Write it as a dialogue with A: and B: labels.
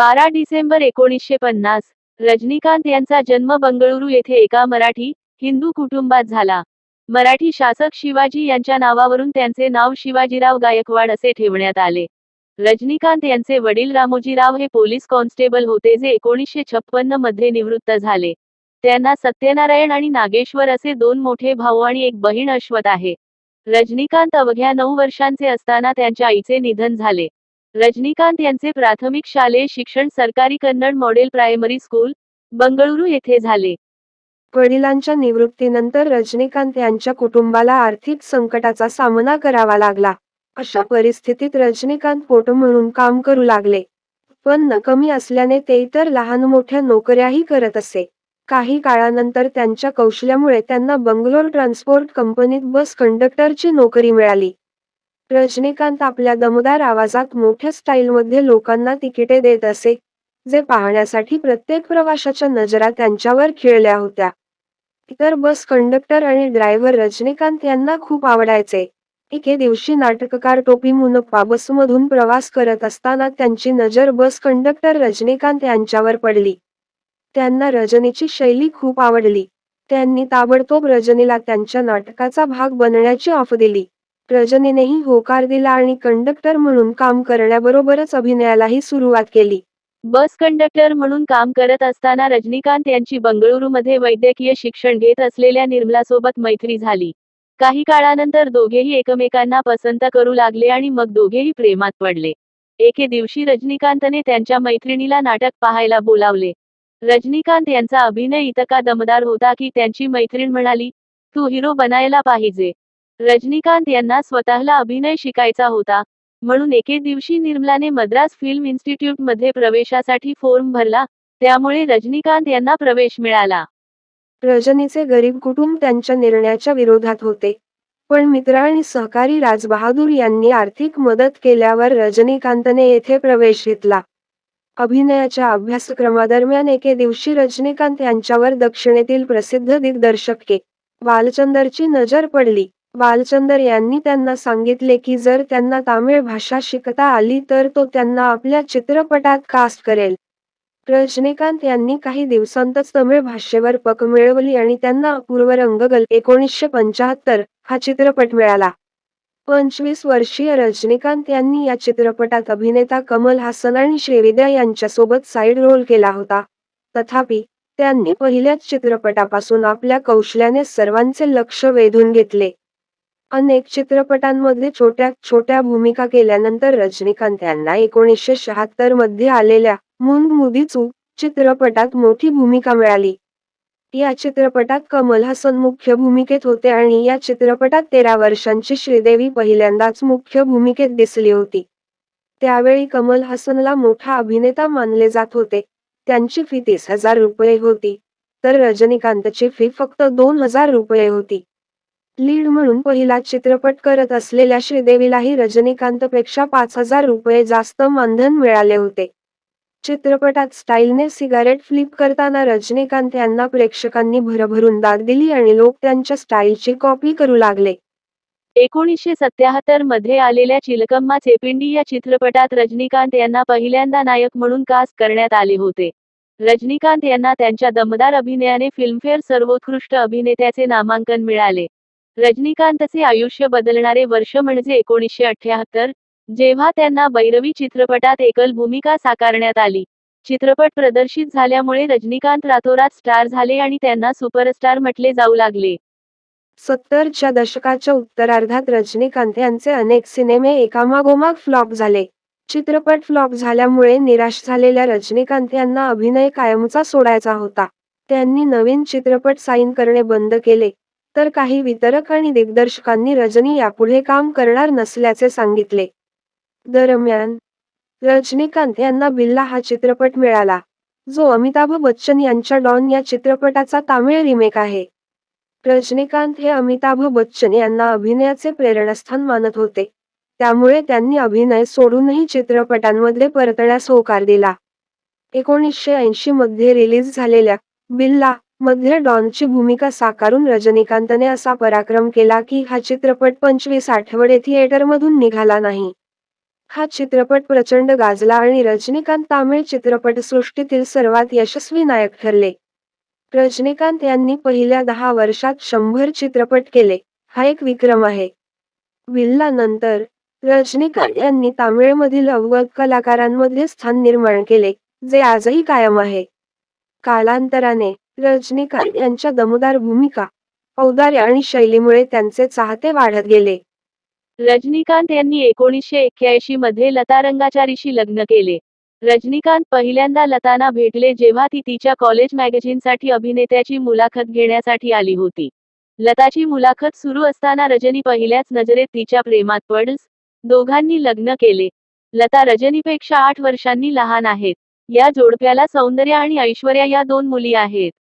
A: बारा डिसेंबर एकोणीसशे पन्नास रजनीकांत यांचा जन्म बंगळुरू येथे एका मराठी हिंदू कुटुंबात झाला. मराठी शासक शिवाजी यांच्या नावावरून त्यांचे नाव शिवाजीराव गायकवाड असे ठेवण्यात आले. रजनीकांत यांचे वडील रामोजीराव हे पोलीस कॉन्स्टेबल होते जे एकोणीसशे छप्पन्नमध्ये निवृत्त झाले. त्यांना सत्यनारायण आणि नागेश्वर असे दोन मोठे भाऊ आणि एक बहीण अश्वत आहे. रजनीकांत अवघ्या नऊ वर्षांचे असताना त्यांच्या आईचे निधन झाले. रजनीकांत यांचे प्राथमिक शालेय शिक्षण सरकारी Kannada model primary school Bengaluru येथे झाले.
B: वडिलांच्या निवृत्तीनंतर रजनीकांत यांच्या कुटुंबाला आर्थिक संकटाचा सामना करावा लागला. अशा परिस्थितीत रजनीकांत पोट म्हणून काम करू लागले. पण कमी असल्याने ते इतर लहान मोठ्या नोकऱ्याही करत असे. काही काळानंतर त्यांच्या कौशल्यामुळे त्यांना बंगलोर ट्रान्सपोर्ट कंपनीत बस कंडक्टरची नोकरी मिळाली. रजनीकांत आपल्या दमदार आवाजात मोठ्या स्टाईलमध्ये लोकांना तिकिटे देत असे जे पाहण्यासाठी प्रत्येक प्रवाशाच्या नजरा त्यांच्यावर खिळल्या होत्या. इतर बस कंडक्टर आणि ड्रायव्हर रजनीकांत यांना खूप आवडायचे. एके दिवशी नाटककार टोपी मुनप्पा बसमधून प्रवास करत असताना त्यांची नजर बस कंडक्टर रजनीकांत यांच्यावर पडली. त्यांना रजनीची शैली खूप आवडली. त्यांनी ताबडतोब रजनीला त्यांच्या नाटकाचा भाग बनण्याची ऑफ दिली. रजनीनेही होकार दिला आणि कंडक्टर म्हणून काम करण्याबरोबरच अभिनयालाही सुरुवात केली.
A: बस कंडक्टर म्हणून काम करत असताना रजनीकांत यांची बंगळुरूमध्ये वैद्यकीय शिक्षण घेत असलेल्या निर्मलासोबत मैत्री झाली. काही काळानंतर दोघेही एकमेकांना पसंत करू लागले आणि मग दोघेही प्रेमात पडले. एके दिवशी रजनीकांतने त्यांच्या मैत्रिणीला नाटक पाहायला बोलावले. रजनीकांत यांचा अभिनय इतका दमदार होता की त्यांची मैत्रीण म्हणाली तू हिरो बनायला पाहिजे. रजनीकांत यांना स्वतःला अभिनय शिकायचा होता. म्हणून एके दिवशी निर्मलाने मद्रास फिल्म इन्स्टिट्यूटमध्ये प्रवेशासाठी फॉर्म भरला त्यामुळे रजनीकांत यांना प्रवेश मिळाला.
B: रजनीचे गरीब कुटुंब त्यांच्या निर्णयाच्या विरोधात होते. पण मित्र आणि सहकारी राजबहादूर यांनी आर्थिक मदत केल्यावर रजनीकांतने येथे प्रवेश घेतला. अभिनयाच्या अभ्यासक्रमादरम्यान एके दिवशी रजनीकांत यांच्यावर दक्षिणेतील प्रसिद्ध दिग्दर्शक के. बालचंदरची नजर पडली. बालचंदर यांनी त्यांना सांगितले की जर त्यांना तामिळ भाषा शिकता आली तर तो त्यांना आपल्या चित्रपटात कास्ट करेल. रजनीकांत यांनी काही दिवसांतच तमिळ भाषेवर पक मिळवली आणि त्यांना अपूर्व रंगगल एकोणीसशे पंचाहत्तर हा चित्रपट मिळाला. पंचवीस वर्षीय रजनीकांत यांनी या चित्रपटात अभिनेता कमल हासन आणि श्रीविद्या यांच्यासोबत साईड रोल केला होता. तथापि त्यांनी पहिल्याच चित्रपटापासून आपल्या कौशल्याने सर्वांचे लक्ष वेधून घेतले. अनेक चित्रपटांमध्ये छोट्या छोट्या भूमिका केल्यानंतर रजनीकांत यांना एकोणीसशे शहात्तरमध्ये आलेल्या मुन मुदीचू चित्रपटात मोठी भूमिका मिळाली. या चित्रपटात कमल हसन मुख्य भूमिकेत होते आणि या चित्रपटात तेरा वर्षांची श्रीदेवी पहिल्यांदाच मुख्य भूमिकेत दिसली होती. त्यावेळी कमल हसनला मोठा अभिनेता मानले जात होते. त्यांची फी तीस हजार रुपये होती. तर रजनीकांतची फी फक्त दोन हजार रुपये होती. लीड म्हणून पहिला चित्रपट करत असलेल्या श्रीदेवीलाही रजनीकांतपेक्षा पाच हजार रुपये जास्त मानधन मिळाले होते. चित्रपटात स्टाईलने सिगारेट फ्लिप करताना रजनीकांत यांना प्रेक्षकांनी भरभरून दाद दिली आणि लोक त्यांच्या स्टाईलची कॉपी करू लागले.
A: एकोणीसशे सत्याहत्तरमध्ये आलेल्या चिलकम्मा चेपिंडी या चित्रपटात रजनीकांत यांना पहिल्यांदा नायक म्हणून कास्ट करण्यात आले होते. रजनीकांत यांना त्यांच्या दमदार अभिनयाने फिल्मफेअर सर्वोत्कृष्ट अभिनेत्याचे नामांकन मिळाले. रजनीकांतचे आयुष्य बदलणारे वर्ष म्हणजे एकोणीसशे अठ्याहत्तर जेव्हा त्यांना बैरवी चित्रपटात एकल भूमिका साकारण्यात आली. चित्रपट प्रदर्शित झाल्यामुळे रजनीकांत रातोरात स्टार झाले आणि त्यांना सुपरस्टार म्हटले जाऊ लागले.
B: सत्तरच्या दशकाच्या उत्तरार्धात रजनीकांत यांचे अनेक सिनेमे एकामागोमाग फ्लॉप झाले. चित्रपट फ्लॉप झाल्यामुळे निराश झालेल्या रजनीकांत यांना अभिनय कायमचा सोडायचा होता. त्यांनी नवीन चित्रपट साईन करणे बंद केले. तर काही वितरक आणि दिग्दर्शकांनी रजनी यापुढे काम करणार नसल्याचे सांगितले. दरम्यान रजनीकांत यांना बिल्ला हा चित्रपट मिळाला जो अमिताभ बच्चन यांच्या डॉन या चित्रपटाचा तामिळ रिमेक आहे. रजनीकांत हे अमिताभ बच्चन यांना अभिनयाचे प्रेरणास्थान मानत होते त्यामुळे त्यांनी अभिनय सोडूनही चित्रपटांमध्ये परतण्यास होकार दिला. एकोणीसशे ऐंशी मध्ये रिलीज झालेल्या बिल्ला मध्ये डॉनची भूमिका साकारून रजनीकांतने असा पराक्रम केला की हा चित्रपट पंचवीस आठवडे थिएटरमधून निघाला नाही. हा चित्रपट प्रचंड गाजला आणि रजनीकांत तामिळ चित्रपटसृष्टीतील सर्वात यशस्वी नायक ठरले. रजनीकांत यांनी पहिल्या दहा वर्षात शंभर चित्रपट केले. हा एक विक्रम आहे. विल्ला नंतर रजनीकांत यांनी तामिळमधील अवगत कलाकारांमध्ये स्थान निर्माण केले जे आजही कायम आहे. कालांतराने रजनीकांत यांच्या दमदार भूमिका औदार्य आणि शैलीमुळे त्यांचे चाहते वाढत गेले.
A: रजनीकांत यांनी एकोणीसशे एक्क्याऐंशी मध्ये लता रंगाचारीशी लग्न केले. रजनीकांत पहिल्यांदा लताना भेटले जेव्हा ती तिच्या कॉलेज मॅगझिनसाठी अभिनेत्याची मुलाखत घेण्यासाठी आली होती. लताची मुलाखत सुरू असताना रजनी पहिल्याच नजरेत तिच्या प्रेमात पडस दोघांनी लग्न केले. लता रजनीपेक्षा आठ वर्षांनी लहान आहेत. या जोडप्याला सौंदर्य आणि ऐश्वर्या या दोन मुली आहेत.